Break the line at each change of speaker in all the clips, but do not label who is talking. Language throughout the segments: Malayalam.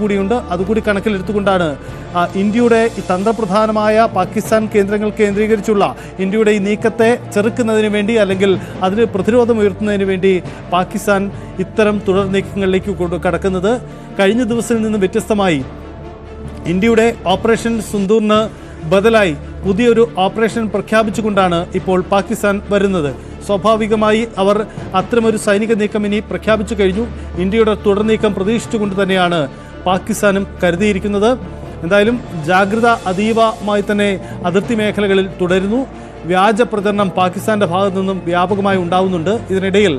കൂടിയുണ്ട്. അതുകൂടി കണക്കിലെടുത്തുകൊണ്ടാണ് ഇന്ത്യയുടെ തന്ത്രപ്രധാനമായ പാകിസ്ഥാൻ കേന്ദ്രങ്ങൾ കേന്ദ്രീകരിച്ചുള്ള ഇന്ത്യയുടെ ഈ നീക്കത്തെ ചെറുക്കുന്നതിന് വേണ്ടി അല്ലെങ്കിൽ അതിന് പ്രതിരോധം ഉയർത്തുന്നതിന് വേണ്ടി പാകിസ്ഥാൻ ഇത്തരം തുടർ നീക്കങ്ങളിലേക്ക് കടക്കുന്നത്. കഴിഞ്ഞ ദിവസത്തിൽ നിന്ന് വ്യത്യസ്തമായി ഇന്ത്യയുടെ ഓപ്പറേഷൻ സുന്ദൂറിന് ബദലായി പുതിയൊരു ഓപ്പറേഷൻ പ്രഖ്യാപിച്ചുകൊണ്ടാണ് ഇപ്പോൾ പാകിസ്ഥാൻ വരുന്നത്. സ്വാഭാവികമായി അവർ അത്തരമൊരു സൈനിക നീക്കം ഇനി പ്രഖ്യാപിച്ചു കഴിഞ്ഞു. ഇന്ത്യയുടെ തുടർ നീക്കം പ്രതീക്ഷിച്ചുകൊണ്ട് തന്നെയാണ് പാകിസ്ഥാനും കരുതിയിരിക്കുന്നത്. എന്തായാലും ജാഗ്രത അതീവമായി തന്നെ അതിർത്തി മേഖലകളിൽ തുടരുന്നു. വ്യാജ പ്രചരണം പാകിസ്ഥാന്റെ ഭാഗത്തു നിന്നും വ്യാപകമായി ഉണ്ടാവുന്നുണ്ട്. ഇതിനിടയിൽ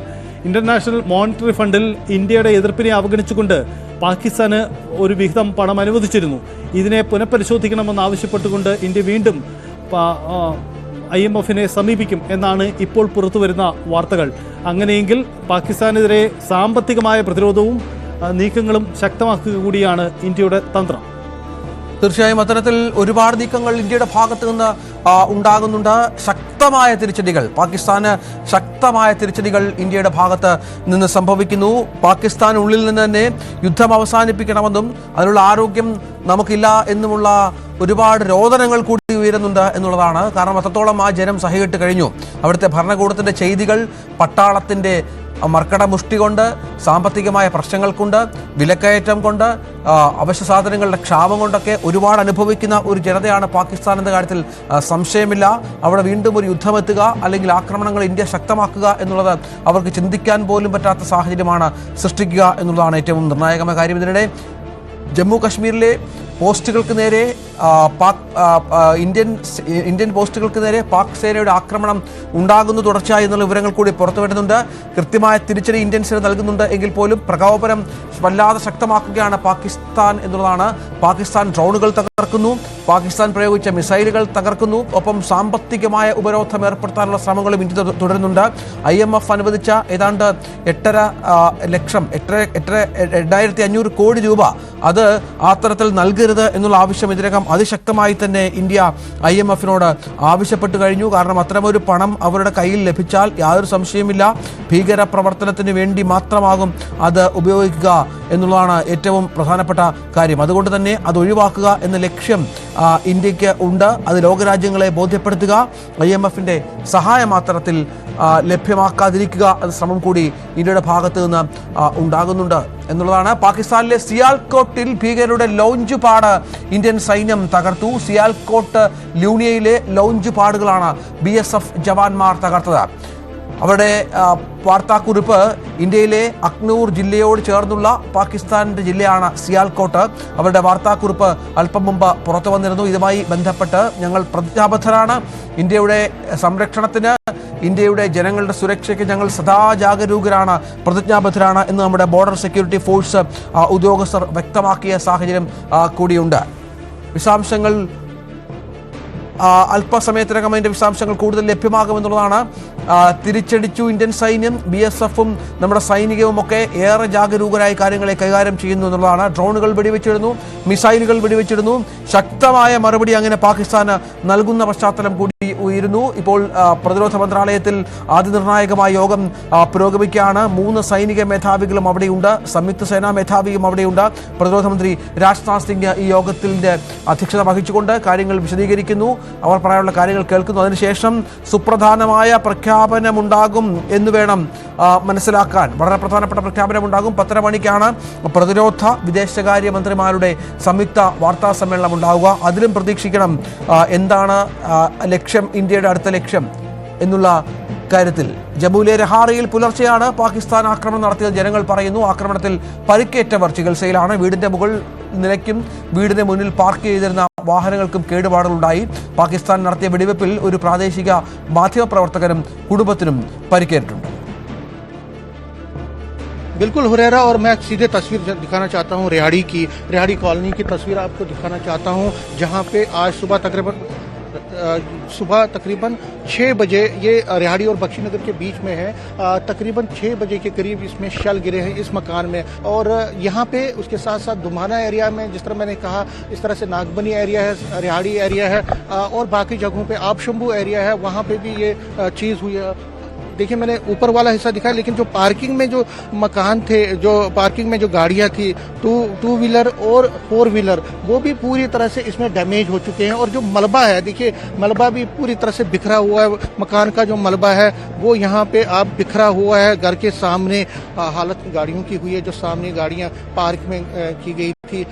ഇന്റർനാഷണൽ മോണിറ്ററി ഫണ്ടിൽ ഇന്ത്യയുടെ എതിർപ്പിനെ അവഗണിച്ചുകൊണ്ട് പാകിസ്ഥാന് ഒരു വിഹിതം പണം അനുവദിച്ചിരുന്നു. ഇതിനെ പുനഃപരിശോധിക്കണമെന്ന് ആവശ്യപ്പെട്ടുകൊണ്ട് ഇന്ത്യ വീണ്ടും ഐ എം എഫിനെ സമീപിക്കും എന്നാണ് ഇപ്പോൾ പുറത്തുവരുന്ന വാർത്തകൾ. അങ്ങനെയെങ്കിൽ പാകിസ്ഥാനെതിരെ സാമ്പത്തികമായ പ്രതിരോധവും നീക്കങ്ങളും ശക്തമാക്കുക കൂടിയാണ് ഇന്ത്യയുടെ തന്ത്രം.
തീർച്ചയായും അത്തരത്തിൽ ഒരുപാട് നീക്കങ്ങൾ ഇന്ത്യയുടെ ഭാഗത്ത് നിന്ന് ഉണ്ടാകുന്നുണ്ട്. ശക്തമായ തിരിച്ചടികൾ പാകിസ്ഥാന് ശക്തമായ തിരിച്ചടികൾ ഇന്ത്യയുടെ ഭാഗത്ത് നിന്ന് സംഭവിക്കുന്നു. പാകിസ്ഥാൻ ഉള്ളിൽ നിന്ന് തന്നെ യുദ്ധം അവസാനിപ്പിക്കണമെന്നും അതിനുള്ള ആരോഗ്യം നമുക്കില്ല എന്നുമുള്ള ഒരുപാട് രോദനങ്ങൾ കൂടി ഉയരുന്നുണ്ട് എന്നുള്ളതാണ്. കാരണം അത്രത്തോളം ആ ജനം സഹികെട്ട് കഴിഞ്ഞു. അവിടുത്തെ ഭരണകൂടത്തിന്റെ ചെയ്തികൾ പട്ടാളത്തിന്റെ മർക്കട മുഷ്ടി കൊണ്ട് സാമ്പത്തികമായ പ്രശ്നങ്ങൾ കൊണ്ട് വിലക്കയറ്റം കൊണ്ട് അവശ്യ സാധനങ്ങളുടെ ക്ഷാമം കൊണ്ടൊക്കെ ഒരുപാട് അനുഭവിക്കുന്ന ഒരു ജനതയാണ് പാകിസ്ഥാൻ എന്ന കാര്യത്തിൽ സംശയമില്ല. അവിടെ വീണ്ടും ഒരു യുദ്ധമെത്തുക അല്ലെങ്കിൽ ആക്രമണങ്ങൾ ഇന്ത്യ ശക്തമാക്കുക എന്നുള്ളത് അവർക്ക് ചിന്തിക്കാൻ പോലും പറ്റാത്ത സാഹചര്യമാണ് സൃഷ്ടിക്കുക എന്നുള്ളതാണ് ഏറ്റവും നിർണായകമായ കാര്യം. ഇതിനിടെ ജമ്മു കശ്മീരിലെ പോസ്റ്റുകൾക്ക് നേരെ പാക് ഇന്ത്യൻ ഇന്ത്യൻ പോസ്റ്റുകൾക്ക് നേരെ പാക് സേനയുടെ ആക്രമണം ഉണ്ടാകുന്നു തുടർച്ചയായി എന്നുള്ള വിവരങ്ങൾ കൂടി പുറത്തു വരുന്നുണ്ട്. കൃത്യമായ തിരിച്ചടി ഇന്ത്യൻ സേന നൽകുന്നുണ്ട് എങ്കിൽ പോലും പ്രകോപനം വല്ലാതെ ശക്തമാക്കുകയാണ് പാകിസ്ഥാൻ എന്നുള്ളതാണ്. പാകിസ്ഥാൻ ഡ്രോണുകൾ തകർക്കുന്നു. പാകിസ്ഥാൻ പ്രയോഗിച്ച മിസൈലുകൾ തകർക്കുന്നു. ഒപ്പം സാമ്പത്തികമായ ഉപരോധം ഏർപ്പെടുത്താനുള്ള ശ്രമങ്ങളും ഇന്ത്യ തുട- തുടരുന്നുണ്ട്. ഐ എം എഫ് അനുവദിച്ച ഏതാണ്ട് എട്ടര ലക്ഷം എട്ടര എട്ടര രണ്ടായിരത്തി അഞ്ഞൂറ് കോടി രൂപ അത് ആ തരത്തിൽ നൽകരുത് എന്നുള്ള ആവശ്യം ഇതിനകം അതിശക്തമായി തന്നെ ഇന്ത്യ ഐ എം എഫിനോട് ആവശ്യപ്പെട്ടു കഴിഞ്ഞു. കാരണം അത്തരമൊരു പണം അവരുടെ കയ്യിൽ ലഭിച്ചാൽ യാതൊരു സംശയമില്ല ഭീകര പ്രവർത്തനത്തിന് വേണ്ടി മാത്രമാകും അത് ഉപയോഗിക്കുക എന്നുള്ളതാണ് ഏറ്റവും പ്രധാനപ്പെട്ട കാര്യം. അതുകൊണ്ട് തന്നെ അത് ഒഴിവാക്കുക എന്ന ലക്ഷ്യം ഇന്ത്യയ്ക്ക് ഉണ്ട്. അത് ലോകരാജ്യങ്ങളെ ബോധ്യപ്പെടുത്തുക. ഐ എം എഫിന്റെ സഹായം അത്തരത്തിൽ ആ, ലഭ്യമാക്കാതിരിക്കുക എന്ന ശ്രമം കൂടി ഇന്ത്യയുടെ ഭാഗത്തു നിന്ന് ഉണ്ടാകുന്നുണ്ട് എന്നുള്ളതാണ്. പാകിസ്ഥാനിലെ സിയാൽകോട്ടിൽ ഭീകരരുടെ ലോഞ്ച് പാട് ഇന്ത്യൻ സൈന്യം തകർത്തു. സിയാൽകോട്ട് ലൂണിയയിലെ ലോഞ്ച് പാടുകളാണ് ബി എസ് എഫ് ജവാന്മാർ തകർത്തത്. അവരുടെ വാർത്താക്കുറിപ്പ് ഇന്ത്യയിലെ അക്നൂർ ജില്ലയോട് ചേർന്നുള്ള പാകിസ്ഥാന്റെ ജില്ലയാണ് സിയാൽകോട്ട്. അവരുടെ വാർത്താക്കുറിപ്പ് അല്പം മുമ്പ് പുറത്തു വന്നിരുന്നു. ഇതുമായി ബന്ധപ്പെട്ട് ഞങ്ങൾ പ്രതിജ്ഞാബദ്ധരാണ്. ഇന്ത്യയുടെ സംരക്ഷണത്തിന് ഇന്ത്യയുടെ ജനങ്ങളുടെ സുരക്ഷയ്ക്ക് ഞങ്ങൾ സദാ ജാഗരൂകരാണ് പ്രതിജ്ഞാബദ്ധരാണ് എന്ന് നമ്മുടെ ബോർഡർ സെക്യൂരിറ്റി ഫോഴ്സ് ഉദ്യോഗസ്ഥർ വ്യക്തമാക്കിയ സാഹചര്യം കൂടിയുണ്ട്. വിശദാംശങ്ങൾ അല്പസമയത്തിനകം അതിന്റെ വിശദാംശങ്ങൾ കൂടുതൽ ലഭ്യമാകുമെന്നുള്ളതാണ്. തിരിച്ചടിച്ചു ഇന്ത്യൻ സൈന്യം ബി എസ് എഫും നമ്മുടെ സൈനികവും ഒക്കെ ഏറെ ജാഗരൂകരായി കാര്യങ്ങളെ കൈകാര്യം ചെയ്യുന്നു എന്നുള്ളതാണ്. ഡ്രോണുകൾ വെടിവെച്ചിടുന്നു മിസൈലുകൾ വെടിവെച്ചിടുന്നു. ശക്തമായ മറുപടി അങ്ങനെ പാകിസ്ഥാന് നൽകുന്ന പശ്ചാത്തലം കൂടി ഉയരുന്നു. ഇപ്പോൾ പ്രതിരോധ മന്ത്രാലയത്തിൽ അതിനിർണായകമായ യോഗം പുരോഗമിക്കുകയാണ്. മൂന്ന് സൈനിക മേധാവികളും അവിടെയുണ്ട്. സംയുക്ത സേനാ മേധാവിയും അവിടെയുണ്ട്. പ്രതിരോധ മന്ത്രി രാജ്നാഥ് സിംഗ് ഈ യോഗത്തിന്റെ അധ്യക്ഷത വഹിച്ചുകൊണ്ട് കാര്യങ്ങൾ വിശദീകരിക്കുന്നു. അവർ പറയാനുള്ള കാര്യങ്ങൾ കേൾക്കുന്നു. അതിനുശേഷം സുപ്രധാനമായ പ്രഖ്യാപനമുണ്ടാകും എന്ന് വേണം മനസ്സിലാക്കാൻ. വളരെ പ്രധാനപ്പെട്ട പ്രഖ്യാപനമുണ്ടാകും. പത്തര മണിക്കാണ് പ്രതിരോധ വിദേശകാര്യ മന്ത്രിമാരുടെ സംയുക്ത വാർത്താ സമ്മേളനം ഉണ്ടാവുക. അതിലും പ്രതീക്ഷിക്കണം എന്താണ് ലക്ഷ്യം ഇന്ത്യയുടെ അടുത്ത ലക്ഷ്യം എന്നുള്ള കാര്യത്തിൽ ജമ്മുവിലെ രഹാറയിൽ പുലർച്ചെയാണ് പാകിസ്ഥാൻ ആക്രമണം നടത്തിയത് ജനങ്ങൾ പറയുന്നു ആക്രമണത്തിൽ പരിക്കേറ്റവർ ചികിത്സയിലാണ് വീടിന്റെ മുകൾ നിലയ്ക്കും വീടിന് മുന്നിൽ പാർക്ക് ചെയ്തിരുന്ന വാഹനങ്ങൾക്കും കേടുപാടുകളുണ്ടായി പാകിസ്ഥാൻ നടത്തിയ വെടിവെപ്പിൽ ഒരു പ്രാദേശിക മാധ്യമപ്രവർത്തകനും കുടുംബത്തിനും പരിക്കേറ്റിട്ടുണ്ട്
बिल्कुल हुरेरा और मैं सीधे तस्वीर ज- दिखाना चाहता हूँ रिहाड़ी की रिहाड़ी कॉलोनी की तस्वीर आपको दिखाना चाहता हूँ जहाँ पे आज सुबह तकरीबन अ, सुबह तकरीबन छः बजे ये रिहाड़ी और बख्शी नगर के बीच में है। तकरीबन छः बजे के करीब इसमें शल गिरे हैं इस मकान में। और यहाँ पे उसके साथ साथ दुमाना एरिया में, जिस तरह मैंने कहा, इस तरह से नागबनी एरिया है, रिहाड़ी एरिया है और बाकी जगहों पे आबशंभू एरिया है, वहाँ पे भी ये चीज़ हुई है। देखिए, मैंने ऊपर वाला हिस्सा दिखाया, लेकिन जो पार्किंग में जो मकान थे, जो पार्किंग में जो गाड़ियाँ थी, टू टू व्हीलर और फोर व्हीलर, वो भी पूरी तरह से इसमें डैमेज हो चुके हैं। और जो मलबा है, देखिए, मलबा भी पूरी तरह से बिखरा हुआ है। मकान का जो मलबा है, वो यहाँ पे आप बिखरा हुआ है। घर के सामने हालत गाड़ियों की हुई है, जो सामने गाड़ियाँ पार्क में की गई थी।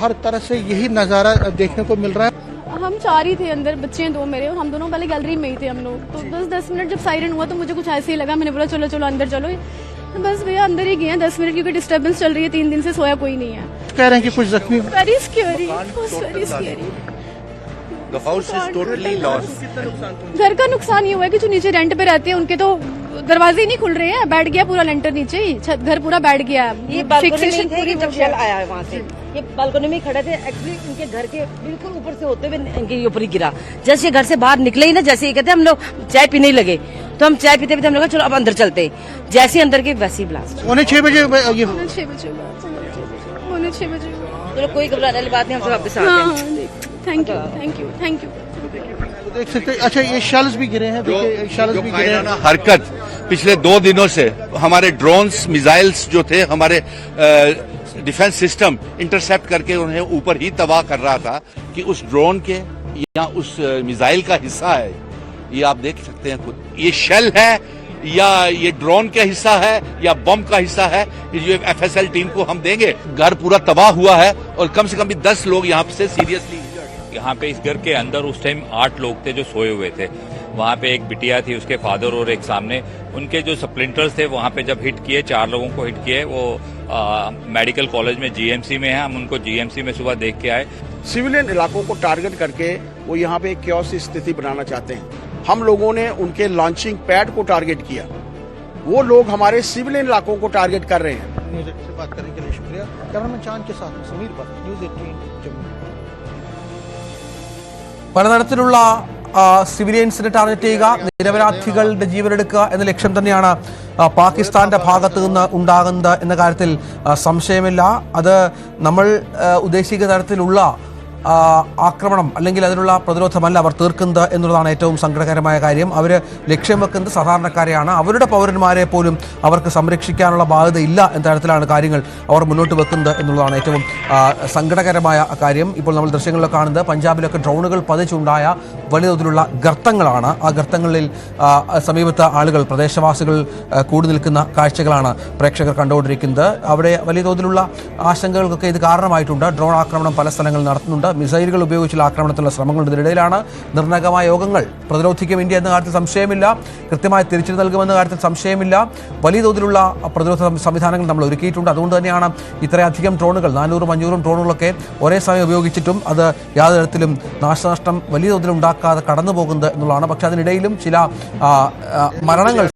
हर तरह से यही नज़ारा देखने को मिल रहा है।
हम चार ही थे अंदर बच्चे हैं दो मेरे और हम दोनों पहले गैलरी में ही थे हम लोग। तो बस दस मिनट जब सायरन हुआ तो मुझे कुछ ऐसे ही लगा मैंने बोला चलो चलो अंदर चलो। तो बस भैया अंदर ही गए हैं दस मिनट क्योंकि डिस्टर्बेंस चल रही है तीन दिन से सोया कोई नहीं है।
कह रहे हैं कि कुछ जख्मी
वेरी स्क्योरी स्क्योरी. घर का नुकसान ये हुआ है कि जो नीचे रेंट पे रहते हैं उनके तो दरवाजे ही नहीं खुल रहे हैं बैठ गया पूरा लेंटर नीचे ही छत घर पूरा बैठ गया। है
ये
पूरी।
आया है वहाँ से। ये बालकनी में खड़े थे। एक्चुअली इनके घर के बिल्कुल ऊपर से होते हुए इनके ऊपर ही गिरा। जैसे ये घर से बाहर निकले ही ना जैसे ये कहते हम लोग चाय पीने ही लगे। तो हम चाय पीते पीते हम लोग चलो अब अंदर चलते। जैसे अंदर के वैसे ही ब्लास्ट
पौने छह बजे ये
छह बजे पौने छह बजे
चलो कोई घबराने वाली बात नहीं हम सब वापस आ
हाँ thank you thank you thank you
देख सकते हैं अच्छा ये शेल्स भी गिरे हैं देखिए शेल्स
जो
भी गिरे हैं।
हरकत पिछले दो दिनों से हमारे ड्रोन्स मिसाइल्स जो थे हमारे डिफेंस सिस्टम इंटरसेप्ट करके उन्हें ऊपर ही तबाह कर रहा था कि उस ड्रोन के या उस मिसाइल का हिस्सा है। ये आप देख सकते हैं खुद। ये शेल है, या ये ड्रोन का हिस्सा है, या बम का हिस्सा है, ये एफएसएल टीम को हम देंगे। घर पूरा तबाह हुआ है और कम से कम भी दस लोग यहाँ से सीरियसली
यहाँ पे इस घर के अंदर उस टाइम आठ लोग थे जो सोए हुए थे। वहाँ पे एक बिटिया थी उसके फादर और एक सामने उनके जो स्प्लिंटर्स थे वहाँ पे जब हिट किए चार लोगों को हिट किए वो आ, मेडिकल कॉलेज में जीएमसी में है हम उनको जीएमसी में सुबह देख के आए
सिविलियन इलाकों को टारगेट करके वो यहाँ पे एक क्योस स्थिति बनाना चाहते हैं हम लोगों ने उनके लॉन्चिंग पैड को टारगेट किया वो लोग हमारे सिविलियन इलाकों को टारगेट कर रहे हैं
न्यूज एटीन से बात करने के लिए शुक्रिया कैमरामैन चांद के साथ समीर भट्ट न्यूज एटीन जम्मू
പലതരത്തിലുള്ള ആ, സിവിലിയൻസിനെ ടാർഗറ്റ് ചെയ്യുക നിരപരാധികളുടെ ജീവനെടുക്കുക എന്ന ലക്ഷ്യം തന്നെയാണ് പാകിസ്ഥാന്റെ ഭാഗത്ത് നിന്ന് ഉണ്ടാകുന്നത് എന്ന കാര്യത്തിൽ സംശയമില്ല. അത് നമ്മൾ ഉദ്ദേശിക്കുന്ന തരത്തിലുള്ള ആക്രമണം അല്ലെങ്കിൽ അതിനുള്ള പ്രതിരോധമല്ല അവർ തീർക്കുന്നത് എന്നുള്ളതാണ് ഏറ്റവും സങ്കടകരമായ കാര്യം. അവർ ലക്ഷ്യം വെക്കുന്നത് സാധാരണക്കാരെയാണ്. അവരുടെ പൗരന്മാരെ പോലും അവർക്ക് സംരക്ഷിക്കാനുള്ള ബാധ്യത ഇല്ല എന്ന തരത്തിലാണ് കാര്യങ്ങൾ അവർ മുന്നോട്ട് വെക്കുന്നത് എന്നുള്ളതാണ് ഏറ്റവും സങ്കടകരമായ കാര്യം. ഇപ്പോൾ നമ്മൾ ദൃശ്യങ്ങളിലൊക്കെ കാണുന്നത് പഞ്ചാബിലൊക്കെ ഡ്രോണുകൾ പതിച്ചുണ്ടായ വലിയ തോതിലുള്ള ഗർത്തങ്ങളാണ്. ആ ഗർത്തങ്ങളിൽ സമീപത്ത് ആളുകൾ പ്രദേശവാസികൾ കൂടി നിൽക്കുന്ന കാഴ്ചകളാണ് പ്രേക്ഷകർ കണ്ടുകൊണ്ടിരിക്കുന്നത്. അവിടെ വലിയ തോതിലുള്ള ആശങ്കകൾക്കൊക്കെ ഇത് കാരണമായിട്ടുണ്ട്. ഡ്രോൺ ആക്രമണം പല സ്ഥലങ്ങളിൽ നടത്തുന്നുണ്ട്. മിസൈലുകൾ ഉപയോഗിച്ചുള്ള ആക്രമണത്തിനുള്ള ശ്രമങ്ങൾ ഇതിനിടയിലാണ് നിർണായകമായ യോഗങ്ങൾ. പ്രതിരോധിക്കും ഇന്ത്യ എന്ന കാര്യത്തിൽ സംശയമില്ല. കൃത്യമായി തിരിച്ചു നൽകുമെന്ന കാര്യത്തിൽ സംശയമില്ല. വലിയ തോതിലുള്ള പ്രതിരോധ സംവിധാനങ്ങൾ നമ്മൾ ഒരുക്കിയിട്ടുണ്ട്. അതുകൊണ്ട് തന്നെയാണ് ഇത്രയധികം ഡ്രോണുകൾ നാനൂറും അഞ്ഞൂറും ഡ്രോണുകളൊക്കെ ഒരേ സമയം ഉപയോഗിച്ചിട്ടും അത് യാതൊരു തരത്തിലും നാശനഷ്ടം വലിയ തോതിൽ ഉണ്ടാക്കാതെ കടന്നു പോകുന്നത് എന്നുള്ളതാണ്. പക്ഷേ അതിനിടയിലും ചില മരണങ്ങൾ